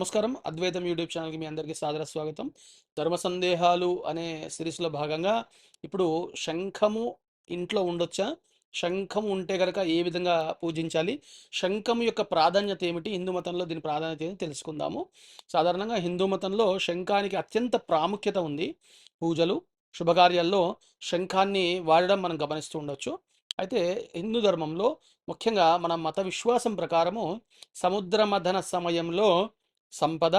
నమస్కారం. అద్వైతం యూట్యూబ్ ఛానల్కి మీ అందరికీ సాదర స్వాగతం. ధర్మ సందేహాలు అనే సిరీస్లో భాగంగా ఇప్పుడు శంఖము ఇంట్లో ఉండొచ్చా? శంఖం ఉంటే కనుక ఏ విధంగా పూజించాలి? శంఖం యొక్క ప్రాధాన్యత ఏమిటి? హిందూ మతంలో దీని ప్రాధాన్యత ఏమిటి తెలుసుకుందాము. సాధారణంగా హిందూ మతంలో శంఖానికి అత్యంత ప్రాముఖ్యత ఉంది. పూజలు శుభకార్యాల్లో శంఖాన్ని వాడడం మనం గమనిస్తూ ఉండొచ్చు. అయితే హిందూ ధర్మంలో ముఖ్యంగా మన మత విశ్వాసం ప్రకారము సముద్రమథన సమయంలో సంపద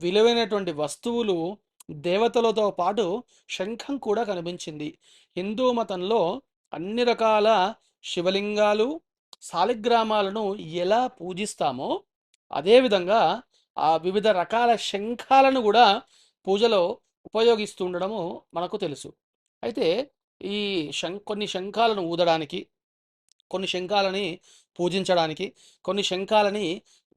విలువైనటువంటి వస్తువులు దేవతలతో పాటు శంఖం కూడా కనిపించింది. హిందూ మతంలో అన్ని రకాల శివలింగాలు శాలిగ్రామాలను ఎలా పూజిస్తామో అదేవిధంగా ఆ వివిధ రకాల శంఖాలను కూడా పూజలో ఉపయోగిస్తూ ఉండడము మనకు తెలుసు. అయితే ఈ శం కొన్ని శంఖాలను ఊదడానికి కొన్ని శంఖాలని పూజించడానికి కొన్ని శంఖాలని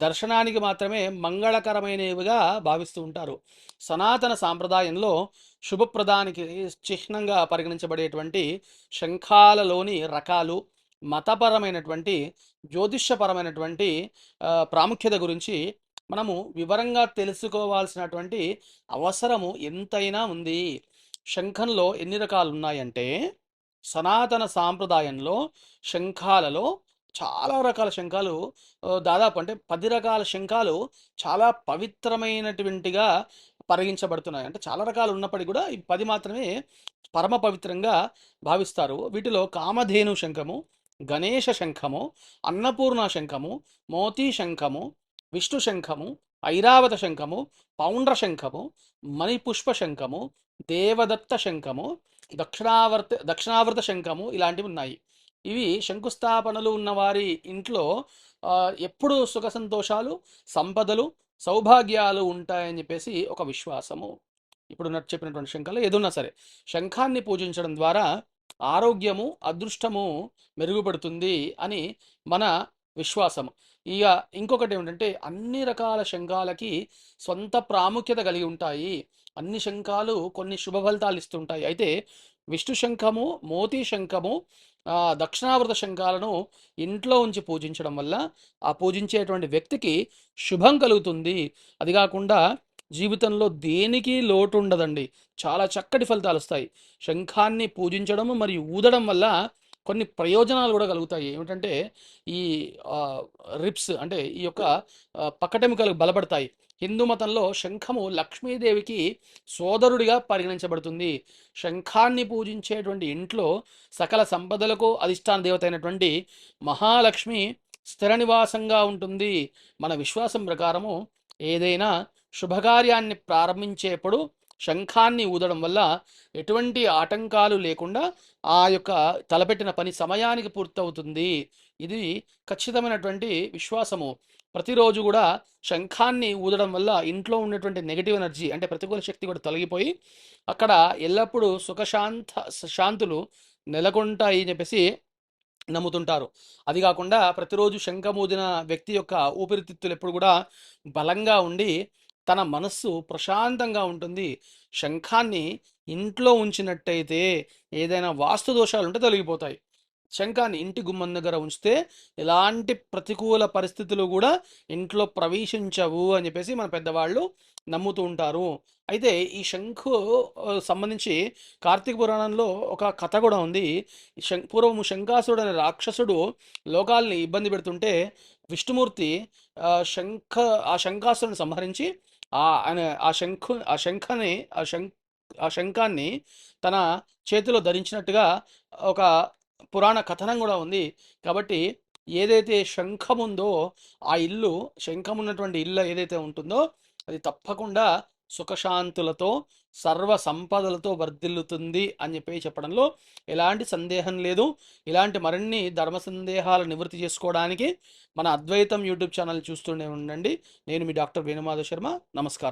దర్శనానికి మాత్రమే మంగళకరమైనవిగా భావిస్తూ ఉంటారు. సనాతన సాంప్రదాయంలో శుభప్రదానికి చిహ్నంగా పరిగణించబడేటువంటి శంఖాలలోని రకాలు మతపరమైనటువంటి జ్యోతిష్యపరమైనటువంటి ప్రాముఖ్యత గురించి మనము వివరంగా తెలుసుకోవాల్సినటువంటి అవసరము ఎంతైనా ఉంది. శంఖంలో ఎన్ని రకాలు ఉన్నాయంటే సనాతన సాంప్రదాయంలో శంఖాలలో చాలా రకాల శంఖాలు దాదాపు అంటే పది రకాల శంఖాలు చాలా పవిత్రమైనటువంటిగా పరిగణించబడుతున్నాయి. అంటే చాలా రకాలు ఉన్నప్పటికీ కూడా ఈ పది మాత్రమే పరమ పవిత్రంగా భావిస్తారు. వీటిలో కామధేను శంఖము గణేష శంఖము అన్నపూర్ణ శంఖము మోతీ శంఖము విష్ణు శంఖము ఐరావత శంఖము పౌండ్ర శంఖము మణిపుష్ప శంఖము దేవదత్త శంఖము దక్షిణావర్త దక్షిణావృత శంఖము ఇలాంటివి ఉన్నాయి. ఇవి శంకుస్థాపనలు ఉన్నవారి ఇంట్లో ఎప్పుడూ సుఖ సంతోషాలు సంపదలు సౌభాగ్యాలు ఉంటాయని చెప్పేసి ఒక విశ్వాసము. ఇప్పుడు నాకు చెప్పినటువంటి శంఖాలు ఏదున్నా సరే శంఖాన్ని పూజించడం ద్వారా ఆరోగ్యము అదృష్టము మెరుగుపడుతుంది అని మన విశ్వాసము. ఇక ఇంకొకటి ఏమిటంటే అన్ని రకాల శంఖాలకి సొంత ప్రాముఖ్యత కలిగి ఉంటాయి. అన్ని శంఖాలు కొన్ని శుభ ఫలితాలు ఇస్తుంటాయి. అయితే విష్ణు శంఖము మోతీ శంఖము దక్షిణావృత శంఖాలను ఇంట్లో ఉంచి పూజించడం వల్ల ఆ పూజించేటువంటి వ్యక్తికి శుభం కలుగుతుంది. అది కాకుండా జీవితంలో దేనికి లోటు ఉండదండి చాలా చక్కటి ఫలితాలు వస్తాయి శంఖాన్ని పూజించడం మరియు ఊదడం వల్ల కొన్ని ప్రయోజనాలు కూడా కలుగుతాయి. ఏమిటంటే ఈ రిప్స్ అంటే ఈ యొక్క పక్కటెముకలు బలపడతాయి. హిందూ మతంలో శంఖము లక్ష్మీదేవికి సోదరుడిగా పరిగణించబడుతుంది. శంఖాన్ని పూజించేటువంటి ఇంట్లో సకల సంపదలకు అధిష్టాన దేవత అయినటువంటి మహాలక్ష్మి స్థిర నివాసంగా ఉంటుంది. మన విశ్వాసం ప్రకారము ఏదైనా శుభకార్యాన్ని ప్రారంభించేప్పుడు శంఖాన్ని ఊదడం వల్ల ఎటువంటి ఆటంకాలు లేకుండా ఆ యొక్క తలపెట్టిన పని సమయానికి పూర్తవుతుంది. ఇది ఖచ్చితమైనటువంటి విశ్వాసము. ప్రతిరోజు కూడా శంఖాన్ని ఊదడం వల్ల ఇంట్లో ఉన్నటువంటి నెగిటివ్ ఎనర్జీ అంటే ప్రతికూల శక్తి కూడా తొలగిపోయి అక్కడ ఎల్లప్పుడూ సుఖశాంత శాంతులు నెలకొంటాయి అని చెప్పేసి నమ్ముతుంటారు. అది కాకుండా ప్రతిరోజు శంఖమూదిన వ్యక్తి యొక్క ఊపిరితిత్తులు ఎప్పుడు కూడా బలంగా ఉండి తన మనస్సు ప్రశాంతంగా ఉంటుంది. శంఖాన్ని ఇంట్లో ఉంచినట్టయితే ఏదైనా వాస్తు దోషాలు ఉంటే తొలగిపోతాయి. శంఖాన్ని ఇంటి గుమ్మం దగ్గర ఉంచితే ఎలాంటి ప్రతికూల పరిస్థితులు కూడా ఇంట్లో ప్రవేశించవు అని చెప్పేసి మన పెద్దవాళ్ళు నమ్ముతూ ఉంటారు. అయితే ఈ శంఖు సంబంధించి కార్తీక పురాణంలో ఒక కథ కూడా ఉంది. ఈ శం పూర్వము శంఖాసుడు అనే రాక్షసుడు లోకాల్ని ఇబ్బంది పెడుతుంటే విష్ణుమూర్తి శంఖ ఆ శంఖాసురుని సంహరించి ఆ ఆయన ఆ శంఖు ఆ శంఖని ఆ శంఖ ఆ శంఖాన్ని తన చేతిలో ధరించినట్టుగా ఒక పురాణ కథనం కూడా ఉంది. కాబట్టి ఏదైతే శంఖముందో ఆ ఇల్లు శంఖం ఉన్నటువంటి ఇల్లు ఏదైతే ఉంటుందో అది తప్పకుండా సుఖశాంతులతో సర్వ సంపదలతో వర్ధిల్లుతుంది అని చెప్పి చెప్పడంలో ఎలాంటి సందేహం లేదు. ఇలాంటి మరిన్ని ధర్మ సందేహాలు నివృత్తి చేసుకోవడానికి మన అద్వైతం యూట్యూబ్ ఛానల్ చూస్తూనే ఉండండి. నేను మీ డాక్టర్ వేణుమాధవ్ శర్మ. నమస్కారం.